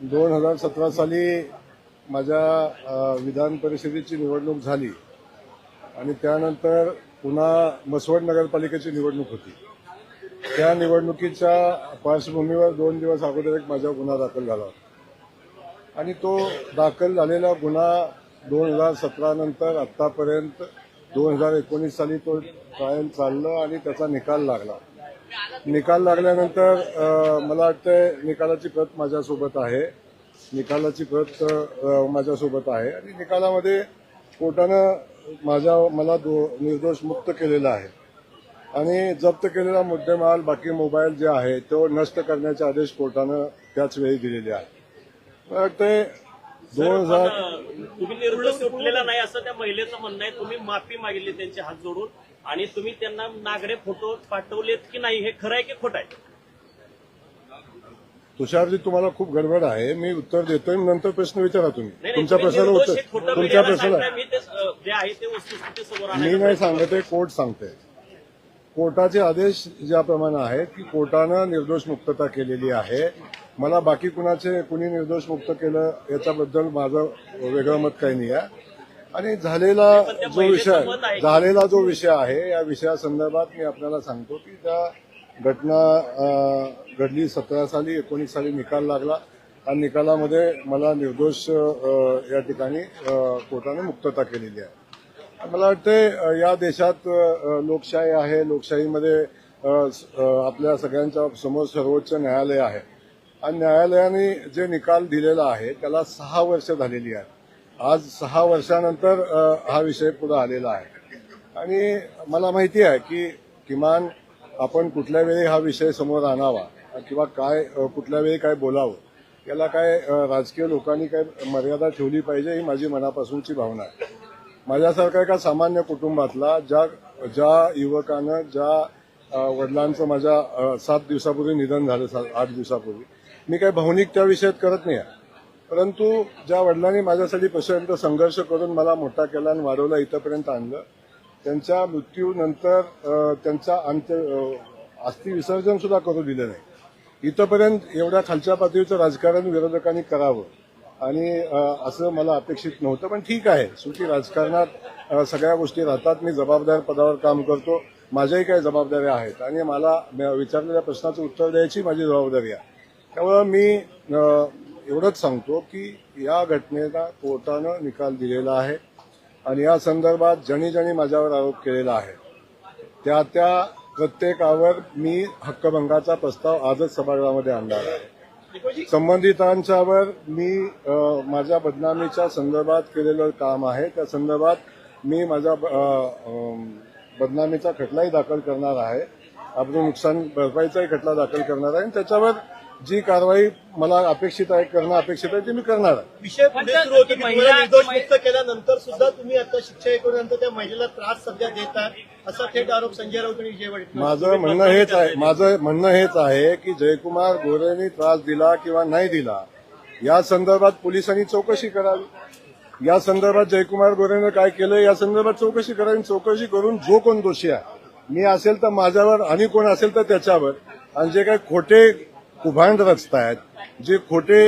दोन हजार सतरा साली माझ्या विधान परिषदेची निवडणूक झाली. आणि त्यानंतर पुन्हा मसवड नगरपालिकेची निवडणूक होती. त्या निवडणुकीच्या पार्श्वभूमीवर दोन दिवस अगोदर एक माझा गुन्हा दाखल झाला होता. आणि तो दाखल झालेला गुन्हा दोन हजार सतरा नंतर आतापर्यंत दोन हजार एकोणीस साली तो ट्रायल चाललं आणि त्याचा निकाल लागला. निकाल लागल्यानंतर मला वाटतंय निकालाची प्रत माझ्यासोबत आहे. निकालाची प्रत माझ्यासोबत आहे. आणि निकालामध्ये कोर्टानं माझ्या मला दो निर्दोष मुक्त केलेला आहे. आणि जप्त केलेला मुद्देमाल बाकी मोबाईल जे आहे तो नष्ट करण्याचे आदेश कोर्टानं त्याच वेळी दिलेले आहे मला वाटतंय दोन हजार तुम्ही निर्णय सुटलेला नाही असं त्या महिलेचं म्हणणं आहे. तुम्ही माफी मागितली त्यांचे हात जोडून. आणि तुम्ही त्यांना नागडे फोटो पाठवलेत की नाही हे खरं आहे की खोटं आहे? तुषारजी तुम्हाला खूप गडबड आहे. मी उत्तर देतोय नंतर प्रश्न विचारा तुम्ही. तुम्ही प्रश्नाला उत्तर तुमच्या प्रश्नाला मी नाही सांगत आहे कोर्ट सांगते कोर्टाचे आदेश ज्याप्रमाणे आहेत की कोर्टानं निर्दोष मुक्तता केलेली आहे. मला बाकी कुणाचे कुणी निर्दोष मुक्त केलं याच्याबद्दल माझं वेगळं मत काही नाही आहे. आणि झालेला जो विषय झालेला जो विषय आहे या विषयासंदर्भात मी आपल्याला सांगतो की त्या घटना घडली सतरा साली एकोणीस साली निकाल लागला. आणि निकालामध्ये मला निर्दोष या ठिकाणी कोर्टाने मुक्तता केलेली आहे. मला वाटते या देशात लोकशाही आहे. लोकशाहीमध्ये आपल्या सगळ्यांच्या समोर सर्वोच्च न्यायालय आहे. आणि न्यायालयाने जे निकाल दिलेला आहे त्याला सहा वर्ष झालेली आहेत. आज सहा वर्षानंतर हा विषय पुढे आलेला आहे. आणि मला माहिती आहे की किमान आपण कुठल्या वेळी हा विषय समोर आणावा किंवा काय कुठल्या वेळी काय बोलावं याला काय राजकीय लोकांनी काय मर्यादा ठेवली पाहिजे ही माझी मनापासूनची भावना आहे. माझ्यासारखा एका सामान्य कुटुंबातला ज्या ज्या युवकानं ज्या वडिलांचं माझ्या सात दिवसापूर्वी निधन झालं सा- आठ दिवसापूर्वी मी काही भावनिक त्या विषयात करत नाही आहे. परंतु ज्या वडिलांनी माझ्यासाठी पर्यंत संघर्ष करून मला मोठा केला आणि वाढवला इथंपर्यंत आणलं त्यांच्या मृत्यूनंतर त्यांचा अंत्य अ, अस्थि विसर्जन सुद्धा करू दिलं नाही. इथंपर्यंत एवढ्या खालच्या पातळीचं राजकारण विरोधकांनी करावं आणि असं मला अपेक्षित नव्हतं पण ठीक आहे. सुटी राजकारणात सगळ्या गोष्टी राहतात. मी जबाबदार पदावर काम करतो. माझ्याही काही जबाबदाऱ्या आहेत आणि मला म- विचारलेल्या प्रश्नाचं उत्तर द्यायची माझी जबाबदारी आहे. त्यामुळं मी एवढंच सांगतो की या घटनेला कोर्टानं निकाल दिलेला आहे आणि या संदर्भात ज्यांनी ज्यांनी माझ्यावर आरोप केलेला आहे. त्या त्या प्रत्येकावर मी हक्कभंगाचा प्रस्ताव आजच सभागृहामध्ये आणणार आहे. संबंधितांच्यावर मी माझ्या बदनामीच्या संदर्भात केलेलं काम आहे. त्या संदर्भात मी माझ्या बदनामीचा खटलाही दाखल करणार आहे. आपलं नुकसान भरपाईचाही खटला दाखल करणार आहे. आणि त्याच्यावर जी कारवाई मला अपेक्षित आहे करणं अपेक्षित आहे ती मी करणार आहे. विषय पुढे सुरू होतो की तुम्हाला निर्दोष मुक्त केल्यानंतर सुद्धा तुम्ही आता शिक्षा ऐकल्यानंतर त्या महिलेला त्रास सध्या देत आहात असा थेट आरोप संजय राऊत आणि विजय वडेट्टीवार माझं म्हणणं हेच आहे माझं म्हणणं हेच आहे की जयकुमार गोरेंनी त्रास दिला किंवा नाही दिला या संदर्भात पोलिसांनी चौकशी करावी. या संदर्भात जयकुमार गोरेनं काय केलं या संदर्भात चौकशी करावी. चौकशी करून जो कोण दोषी आहे मी असेल तर माझ्यावर आणि कोण असेल तर त्याच्यावर. आणि जे काही खोटे कुभांड रचतायत जे खोटे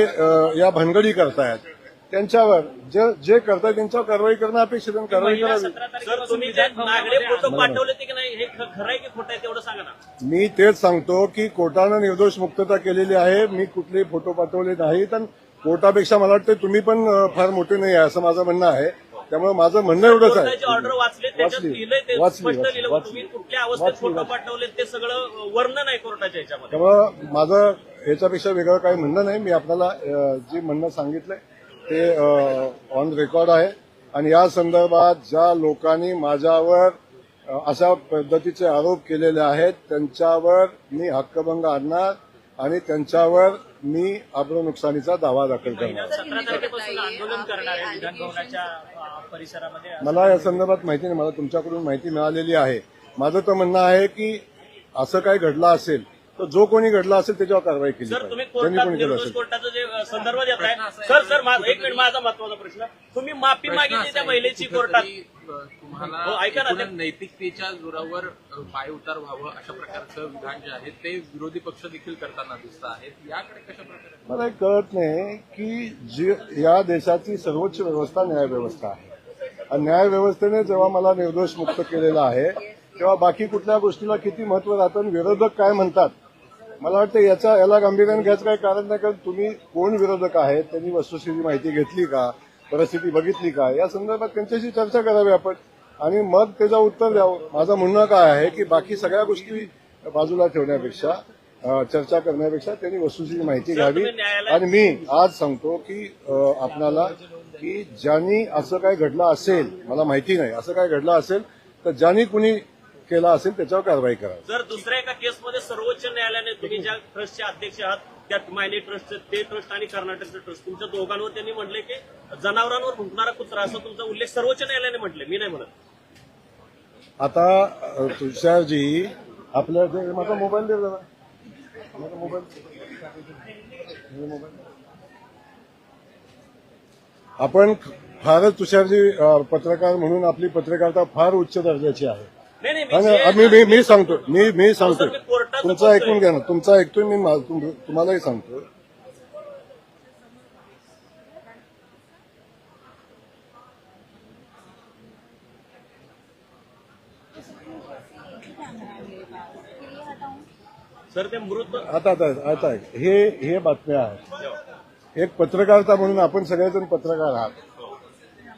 या भानगडी करतायत त्यांच्यावर जे जे करतायत त्यांच्यावर कारवाई करणं अपेक्षित आहे. कारवाई करावी. सतरा तारखेपासून तुम्ही जे नागडे फोटो पाठवले ते की नाही हे ख- खरं आहे की खोटं आहे तेवढं सांगा ना. मी तेच सांगतो की कोर्टानं निर्दोष मुक्तता केलेली आहे मी कुठलेही फोटो पाठवले नाहीत आणि कोर्टापेक्षा मला वाटतं तुम्ही पण अं, फार मोठे नाही आहे असं माझं म्हणणं आहे. त्यामुळे माझं म्हणणं एवढंच कोर्टाची ऑर्डर आहे वाचले त्याच्यात वाचली. लिहिलंय ते वाचली, स्पष्ट वाचली, लिहिलं. तुम्ही कुठल्या अवस्थेत वाचली, फोटो वाचली. पाठवले ते सगळं वर्णन आहे कोर्टाच्या याच्यामध्ये त्यामुळं माझं याच्यापेक्षा वेगळं काही म्हणणं नाही मी आपल्याला अं, जे म्हणणं सांगितलंय ते ऑन रेकॉर्ड आहे आणि या संदर्भात ज्या लोकांनी माझ्यावर अं, अशा पद्धतीचे आरोप केलेले आहेत त्यांच्यावर मी हक्कभंग आणणार आणि त्यांच्यावर मी आब्रू नुकसानीचा दावा दाखल करणार. मला या संदर्भात माहिती नाही मला तुमच्याकडून माहिती मिळालेली आहे. माझं तर म्हणणं आहे की असं काही घडलं असेल तर जो कोणी घडला असेल त्याच्यावर कारवाई केली सर तुम्ही पाहिजे. ज्यांनी कोर्टात कोणी केलं निर्दोष असेल. कोर्टाचं जे अ, संदर्भ देत आहे. सर सर मा- एक मिनिट माझा महत्त्वाचा प्रश्न. तुम्ही माफी मागितली त्या महिलेची कोर्टात? हो, तुम्हाला ऐका ना, ते- एकूण नैतिकतेच्या जोरावर अ, पाय उतार व्हावं अशा प्रकारचं विधान जे आहे ते विरोधी पक्ष देखील करताना दिसत आहेत. याकडे कशा प्रकारे मला एक कळत नाही की जी या देशाची सर्वोच्च व्यवस्था न्याय व्यवस्था आहे. आणि न्याय व्यवस्थेने जेव्हा मला निर्दोष मुक्त केलेला आहे तेव्हा बाकी कुठल्या गोष्टीला किती महत्त्व राहतं आणि विरोधक काय म्हणतात मला वाटतं याच्या याला गांभीर्याने घ्यायचं काही कारण नाही कारण तुम्ही कोण विरोधक आहेत त्यांनी वस्तुस्थिती माहिती घेतली का परिस्थिती बघितली का या संदर्भात त्यांच्याशी चर्चा करावी आपण. आणि मग त्याचं उत्तर द्यावं. माझं म्हणणं काय आहे की बाकी सगळ्या गोष्टी बाजूला ठेवण्यापेक्षा चर्चा करण्यापेक्षा त्यांनी वस्तुस्थिती माहिती घ्यावी. आणि मी आज सांगतो की आपणाला की ज्यांनी असं काय घडलं असेल मला माहिती नाही असं काय घडलं असेल तर ज्यांनी कुणी केलं असेल त्याच्यावर कारवाई करावी. जर दुसऱ्या एका केसमध्ये सर्वोच्च न्यायालयाने तुम्ही ज्या ट्रस्टचे अध्यक्ष आहात त्या मायनी ट्रस्टचे ते ट्रस्ट आणि कर्नाटकचं ट्रस्ट तुमच्या दोघांवर त्यांनी म्हटले की जनावरांवर भुंकणारा कुत्रा असा तुमचा उल्लेख सर्वोच्च न्यायालयाने म्हटले. मी नाही म्हणत. आता अ, तुषारजी आपल्या जे- माझा मोबाईल दे जरा. माझा मोबाईल. हे मोबाईल. आपण फारच तुषारजी अ, पत्रकार म्हणून आपली पत्रकारिता फार उच्च दर्जाची आहे. नाही मी मी सांगतो मी मी सांगतो तुमचं. ऐकून घ्या ना तुमचं ऐकतोय मी मा- तुम- तुम्हालाही सांगतो सर ते मृत आता आता आता. हे हे बातम्या आहेत एक पत्रकारिता म्हणून आपण सगळेजण पत्रकार आहात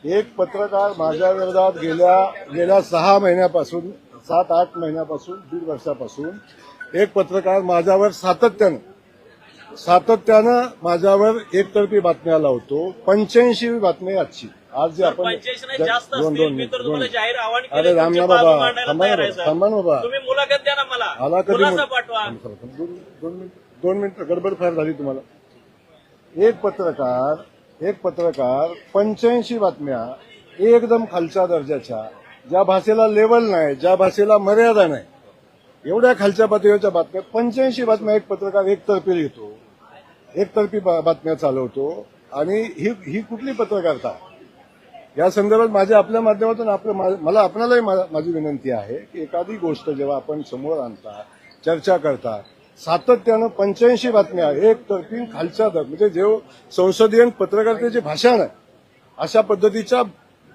एक पत्रकार माझ्या विरोधात गेल्या गेल्या सहा महिन्यापासून सात आठ महिन्यापासून दीड वर्षापासून एक पत्रकार माझ्यावर सातत्यानं सातत्यानं माझ्यावर एकतर्फी बातम्या लावतो. पंच्याऐंशी बातमी आजची. आज जे आपण दोन दोन दोन अरे केलं राम ना तुमची बाजू बाबा. थांबा ना बाबा. आला कधी दोन मिनिट गडबड फार झाली तुम्हाला. एक पत्रकार एक पत्रकार पंच्याऐंशी बातम्या एकदम खालच्या दर्जाच्या ज्या भाषेला लेवल नाही ज्या भाषेला मर्यादा नाही एवढ्या खालच्या पातळीवरच्या बातम्या पंच्याऐंशी बातम्या एक पत्रकार एकतर्फी लिहितो. एकतर्फी बा- बातम्या चालवतो. आणि ही ही कुठली पत्रकारिता? या संदर्भात माझ्या आपल्या माध्यमातून आपलं मा- मला आपणालाही मा- माझी विनंती आहे की एखादी गोष्ट जेव्हा आपण समोर आणता चर्चा करता सातत्यानं पंच्याऐंशी बातम्या एक तीन खालच्या दर म्हणजे जे संसदीय पत्रकारितेचे भाषा नाही अशा पद्धतीच्या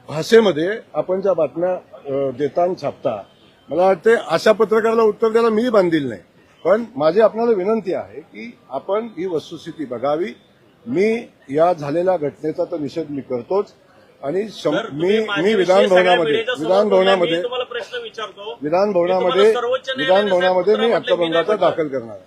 भाषेमध्ये आपण ज्या बातम्या देता आणि छापता मला वाटते अशा पत्रकाराला उत्तर द्यायला मी बांधील नाही. पण माझी आपल्याला विनंती आहे की आपण ही वस्तुस्थिती बघावी. मी या झालेल्या घटनेचा तर निषेध मी करतोच. आणि मी मी विधान भवनामध्ये विधान. भवनामध्ये विधान भवनामध्ये विधान भवनामध्ये मी हक्कभंगाचा. दाखल करणार आहे